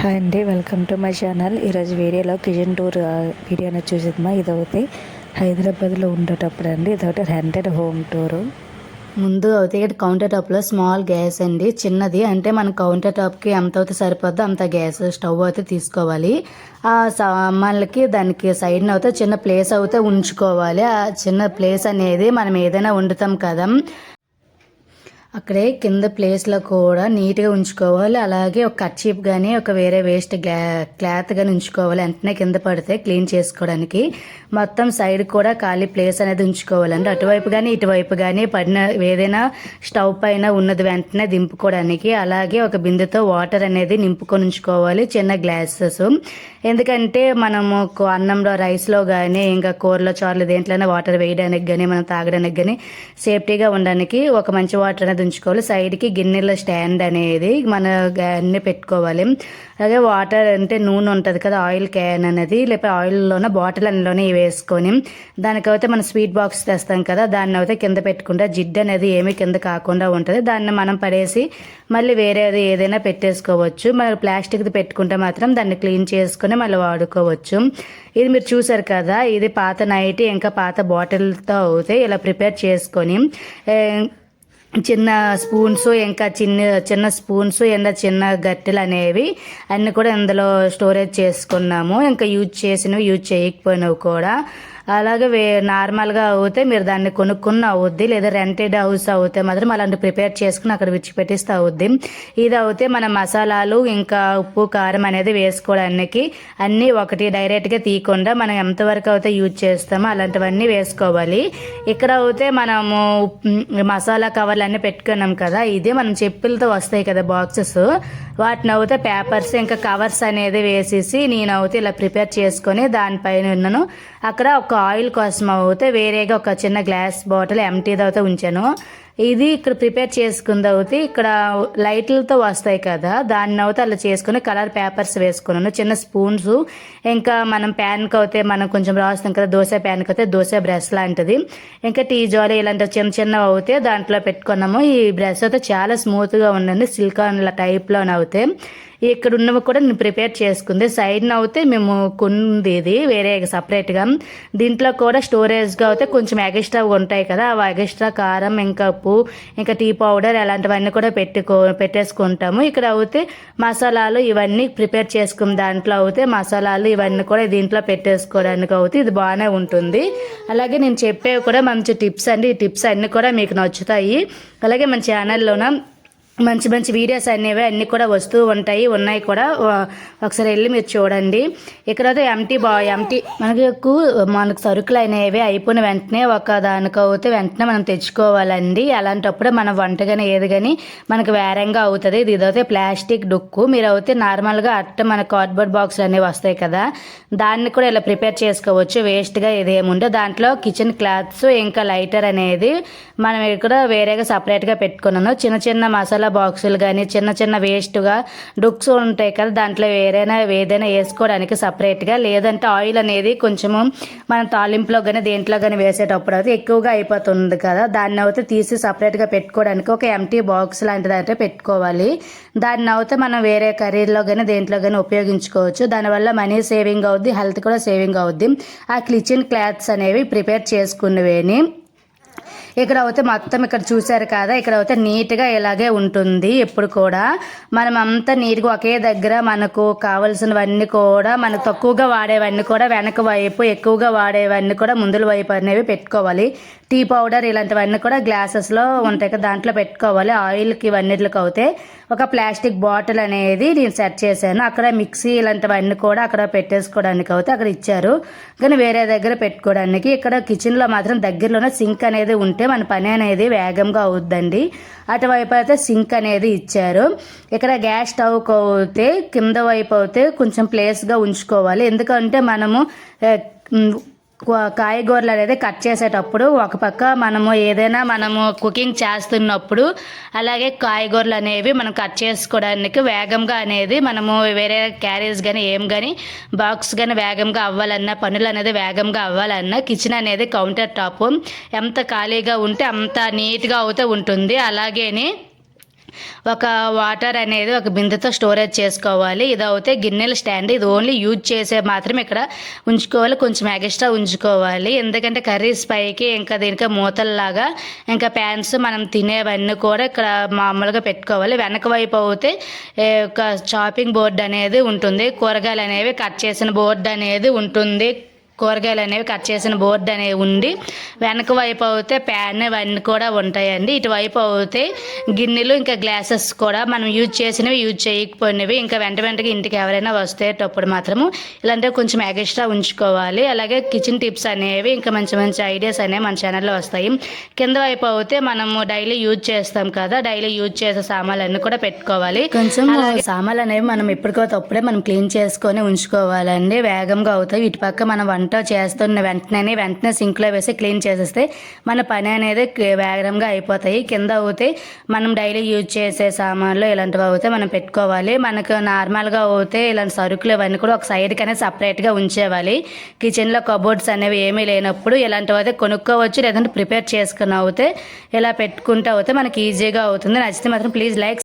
Hi అండి welcome to my channel ఈరోజు వీడియోలో కిచెన్ టూర్ వీడియోని చూసిద్దామా? ఇదైతే హైదరాబాద్లో ఉండేటప్పుడు అండి ఇదొకటి రెంటెడ్ హోమ్ టూరు ముందు అయితే ఇక్కడ కౌంటర్ టాప్లో స్మాల్ గ్యాస్ అండి చిన్నది. అంటే మన కౌంటర్ టాప్కి ఎంత అయితే సరిపోద్దో అంత గ్యాస్ స్టవ్ అయితే తీసుకోవాలి. ఆ సామాన్లకి దానికి సైడ్ అయితే చిన్న ప్లేస్ అయితే ఉంచుకోవాలి. ఆ చిన్న ప్లేస్ అనేది మనం ఏదైనా వండుతాం కదా. అక్కడే కింద ప్లేస్లో కూడా నీట్గా ఉంచుకోవాలి. అలాగే ఒక కర్చీప్ కానీ ఒక వేరే వేస్ట్ క్లాత్ కానీ ఉంచుకోవాలి. వెంటనే కింద పడితే క్లీన్ చేసుకోవడానికి. మొత్తం సైడ్ కూడా ఖాళీ ప్లేస్ అనేది ఉంచుకోవాలండి. అటువైపు కానీ ఇటువైపు కానీ పడిన ఏదైనా స్టవ్ పైన ఉన్నది వెంటనే దింపుకోవడానికి. అలాగే ఒక బిందెతో వాటర్ అనేది నింపుకొని ఉంచుకోవాలి. చిన్న గ్లాసెస్. ఎందుకంటే మనము అన్నంలో రైస్లో కానీ ఇంకా కూరలో చారులు దేంట్లోనే వాటర్ వేయడానికి కానీ మనం తాగడానికి కానీ సేఫ్టీగా ఉండడానికి ఒక మంచి వాటర్ అనేది ఉంచుకోవాలి. సైడ్కి గిన్నెల స్టాండ్ అనేది మన అన్నీ పెట్టుకోవాలి. అలాగే వాటర్ అంటే నూనె ఉంటుంది కదా ఆయిల్ క్యాన్ అనేది లేకపోతే ఆయిల్లోనే బాటిల్ అందులోనే వేసుకొని దానికైతే మనం స్వీట్ బాక్స్ తెస్తాం కదా దాన్ని అయితే కింద పెట్టుకుంటే జిడ్డు అనేది ఏమీ కింద కాకుండా ఉంటుంది. దాన్ని మనం పడేసి మళ్ళీ వేరేది ఏదైనా పెట్టేసుకోవచ్చు. మనం ప్లాస్టిక్ది పెట్టుకుంటే మాత్రం దాన్ని క్లీన్ చేసుకొని మళ్ళీ వాడుకోవచ్చు. ఇది మీరు చూసారు కదా ఇది పాత నైట్ ఇంకా పాత బాటిల్తో అయితే ఇలా ప్రిపేర్ చేసుకొని చిన్న స్పూన్స్ ఇంకా చిన్న చిన్న స్పూన్స్ ఇంకా చిన్న గట్టెలు అనేవి అన్నీ కూడా ఇందులో స్టోరేజ్ చేసుకున్నాము. ఇంకా యూజ్ చేసినవి యూజ్ చేయకపోయినవి కూడా. అలాగే వే నార్మల్గా అవుతే మీరు దాన్ని కొనుక్కున్న అవుద్ది లేదా రెంటెడ్ హౌస్ అవుతే మాత్రం అలాంటి ప్రిపేర్ చేసుకుని అక్కడ విడిచిపెట్టిస్తే అవుద్ది. ఇది అవుతే మన మసాలాలు ఇంకా ఉప్పు కారం అనేది వేసుకోవడానికి అన్నీ ఒకటి డైరెక్ట్గా తీయకుండా మనం ఎంతవరకు అయితే యూజ్ చేస్తామో అలాంటివన్నీ వేసుకోవాలి. ఇక్కడ అయితే మనము మసాలా కవర్లు అన్నీ పెట్టుకున్నాం కదా ఇది మనం చెప్పులతో వస్తాయి కదా బాక్సెస్ వాటిని అయితే పేపర్స్ ఇంకా కవర్స్ అనేది వేసేసి నేను అయితే ఇలా ప్రిపేర్ చేసుకొని దానిపైన ఉన్నాను. అక్కడ ఒక ఆయిల్ కోసం అయితే వేరేగా ఒక చిన్న గ్లాస్ బాటిల్ ఎంటీది అయితే ఉంచాను. ఇది ఇక్కడ ప్రిపేర్ చేసుకుంది అయితే ఇక్కడ లైట్లతో వస్తాయి కదా దాన్ని అయితే అలా చేసుకుని కలర్ పేపర్స్ వేసుకున్నాను. చిన్న స్పూన్స్ ఇంకా మనం ప్యాన్కి అయితే మనం కొంచెం రాస్తాం కదా దోశ ప్యాన్కి అయితే దోశ బ్రష్ లాంటిది. ఇంకా టీ జాలీ ఇలాంటి చిన్న చిన్నవి అవుతే దాంట్లో పెట్టుకున్నాము. ఈ బ్రష్ అయితే చాలా స్మూత్గా ఉండండి సిలికాన్ టైప్లోనే అవుతాయి ఇక్కడ ఉన్నవి కూడా నేను ప్రిపేర్ చేసుకుంది. సైడ్ అయితే మేము కొంది ఇది వేరే సపరేట్గా దీంట్లో కూడా స్టోరేజ్గా అయితే కొంచెం ఎగస్ట్రా ఉంటాయి కదా. అవి ఎగస్ట్రా కారం ఇంకా ఉప్పు ఇంకా టీ పౌడర్ అలాంటివన్నీ కూడా పెట్టుకో పెట్టేసుకుంటాము. ఇక్కడ అయితే మసాలాలు ఇవన్నీ ప్రిపేర్ చేసుకున్న దాంట్లో అయితే మసాలాలు ఇవన్నీ కూడా దీంట్లో పెట్టేసుకోవడానికి అవుతే ఇది బాగానే ఉంటుంది. అలాగే నేను చెప్పేవి కూడా మంచి టిప్స్ అండి. ఈ టిప్స్ అన్నీ కూడా మీకు నచ్చుతాయి. అలాగే మన ఛానల్లోన మంచి మంచి వీడియోస్ అనేవి అన్నీ కూడా వస్తూ ఉంటాయి ఉన్నాయి కూడా. ఒకసారి వెళ్ళి మీరు చూడండి. ఇక్కడ ఎంటీ బా ఎంటీ మనకు మనకు సరుకులు అనేవి అయిపోయిన వెంటనే ఒక దానికైతే వెంటనే మనం తెచ్చుకోవాలండి. అలాంటప్పుడు మన వంట కానీ ఏది కానీ మనకు వేరంగా అవుతుంది. ఇది ఇదైతే ప్లాస్టిక్ డుక్కు. మీరు అయితే నార్మల్గా అట్ట మన కార్డ్బోర్డ్ బాక్స్ అనేవి వస్తాయి కదా దాన్ని కూడా ఇలా ప్రిపేర్ చేసుకోవచ్చు. వేస్ట్గా ఇదేముండో దాంట్లో కిచెన్ క్లాత్స్ ఇంకా లైటర్ అనేది మనం ఇక్కడ వేరేగా సపరేట్గా పెట్టుకున్నాను. చిన్న చిన్న మసాలా బాక్సులు కానీ చిన్న చిన్న వేస్ట్గా డుక్స్ ఉంటాయి కదా దాంట్లో వేరైనా ఏదైనా వేసుకోవడానికి సపరేట్గా. లేదంటే ఆయిల్ అనేది కొంచెము మనం తాలింపులో కానీ దేంట్లో కానీ వేసేటప్పుడు అయితే ఎక్కువగా అయిపోతుంది కదా. దాన్ని అయితే తీసి సపరేట్గా పెట్టుకోవడానికి ఒక ఎంటీ బాక్స్ లాంటిది అయితే పెట్టుకోవాలి. దాన్ని అయితే మనం వేరే కర్రీలో కానీ దేంట్లో కానీ ఉపయోగించుకోవచ్చు. దానివల్ల మనీ సేవింగ్ అవుద్ది హెల్త్ కూడా సేవింగ్ అవుద్ది. ఆ కిచెన్ క్లాత్స్ అనేవి ప్రిపేర్ చేసుకునేవేని. ఇక్కడ అయితే మొత్తం ఇక్కడ చూశారు కదా ఇక్కడ అయితే నీట్గా ఇలాగే ఉంటుంది ఎప్పుడు కూడా. మనం అంతా నీట్గా ఒకే దగ్గర మనకు కావలసినవన్నీ కూడా మనకు తక్కువగా వాడేవన్నీ కూడా వెనక వైపు ఎక్కువగా వాడేవన్నీ కూడా ముందుల వైపు అనేవి పెట్టుకోవాలి. టీ పౌడర్ ఇలాంటివన్నీ కూడా గ్లాసెస్లో ఉంటాయి కదా దాంట్లో పెట్టుకోవాలి. ఆయిల్కి ఇవన్నిటికి అయితే ఒక ప్లాస్టిక్ బాటిల్ అనేది నేను సెట్ చేశాను. అక్కడ మిక్సీ ఇలాంటివన్నీ కూడా అక్కడ పెట్టేసుకోవడానికి అయితే అక్కడ ఇచ్చారు. కానీ వేరే దగ్గర పెట్టుకోవడానికి ఇక్కడ కిచెన్లో మాత్రం దగ్గరలోనే సింక్ అనేది ఉంటే మన పని అనేది వేగంగా అవుద్దండి. అటువైపు అయితే సింక్ అనేది ఇచ్చారు. ఇక్కడ గ్యాస్ స్టవ్ అయితే కింద వైపు అయితే కొంచెం ప్లేస్గా ఉంచుకోవాలి. ఎందుకంటే మనము కాయగూరలు అనేది కట్ చేసేటప్పుడు ఒక పక్క మనము ఏదైనా మనము కుకింగ్ చేస్తున్నప్పుడు అలాగే కాయగూరలు అనేవి మనం కట్ చేసుకోవడానికి వేగంగా అనేది మనము వేరే క్యారేజ్ కానీ ఏం కానీ బాక్స్ కానీ వేగంగా అవ్వాలన్నా పనులు అనేది వేగంగా అవ్వాలన్నా కిచెన్ అనేది కౌంటర్ టాప్. ఎంత ఖాళీగా ఉంటే అంత నీట్గా అవుతూ ఉంటుంది. అలాగే ఒక వాటర్ అనేది ఒక బిందెతో స్టోరేజ్ చేసుకోవాలి. ఇది అయితే గిన్నెల స్టాండ్ ఇది ఓన్లీ యూజ్ చేసే మాత్రం ఇక్కడ ఉంచుకోవాలి. కొంచెం ఎగస్ట్రా ఉంచుకోవాలి. ఎందుకంటే కర్రీస్ పైకి ఇంకా దీనికి మూతల్లాగా ఇంకా ప్యాన్స్ మనం తినేవన్నీ కూడా ఇక్కడ మామూలుగా పెట్టుకోవాలి. వెనక వైపు అయితే ఒక చాపింగ్ బోర్డు అనేది ఉంటుంది. కూరగాయలు అనేవి కట్ చేసిన బోర్డు అనేది ఉంటుంది. కూరగాయలు అనేవి కట్ చేసిన బోర్డు అనేవి ఉండి వెనక వైపు అయితే ప్యాన్ ఇవన్నీ కూడా ఉంటాయండి. ఇటువైపు అయితే గిన్నెలు ఇంకా గ్లాసెస్ కూడా మనం యూజ్ చేసినవి యూజ్ చేయకపోయినవి ఇంకా వెంట వెంటగా ఇంటికి ఎవరైనా వస్తేటప్పుడు మాత్రము ఇలాంటివి కొంచెం ఎక్స్ట్రా ఉంచుకోవాలి. అలాగే కిచెన్ టిప్స్ అనేవి ఇంకా మంచి మంచి ఐడియాస్ అనేవి మన ఛానల్లో వస్తాయి. కింద వైపు అయితే మనము డైలీ యూజ్ చేస్తాం కదా డైలీ యూజ్ చేసే సామాన్లు అన్నీ కూడా పెట్టుకోవాలి. కొంచెం సామాన్లు అనేవి మనం ఎప్పటికో తప్పుడే మనం క్లీన్ చేసుకొని ఉంచుకోవాలండి. వేగంగా అవుతాయి. ఇటు పక్క మనం వంట చేస్తున్న వెంటనే వెంటనే సింక్లో వేసి క్లీన్ చేసేస్తే మన పని అనేది వేగంగా అయిపోతాయి. కింద అవుతే మనం డైలీ యూజ్ చేసే సామాన్లు ఇలాంటివి అవుతే మనం పెట్టుకోవాలి. మనకు నార్మల్గా అవుతే ఇలాంటి సరుకులు ఇవన్నీ కూడా ఒక సైడ్కి అనేది సపరేట్గా ఉంచేవాలి. కిచెన్లో కబోర్డ్స్ అనేవి ఏమీ లేనప్పుడు ఇలాంటివి అయితే కొనుక్కోవచ్చు. లేదంటే ప్రిపేర్ చేసుకుని అవుతే ఇలా పెట్టుకుంటే అవుతే మనకి ఈజీగా అవుతుంది. నచ్చితే మాత్రం ప్లీజ్ లైక్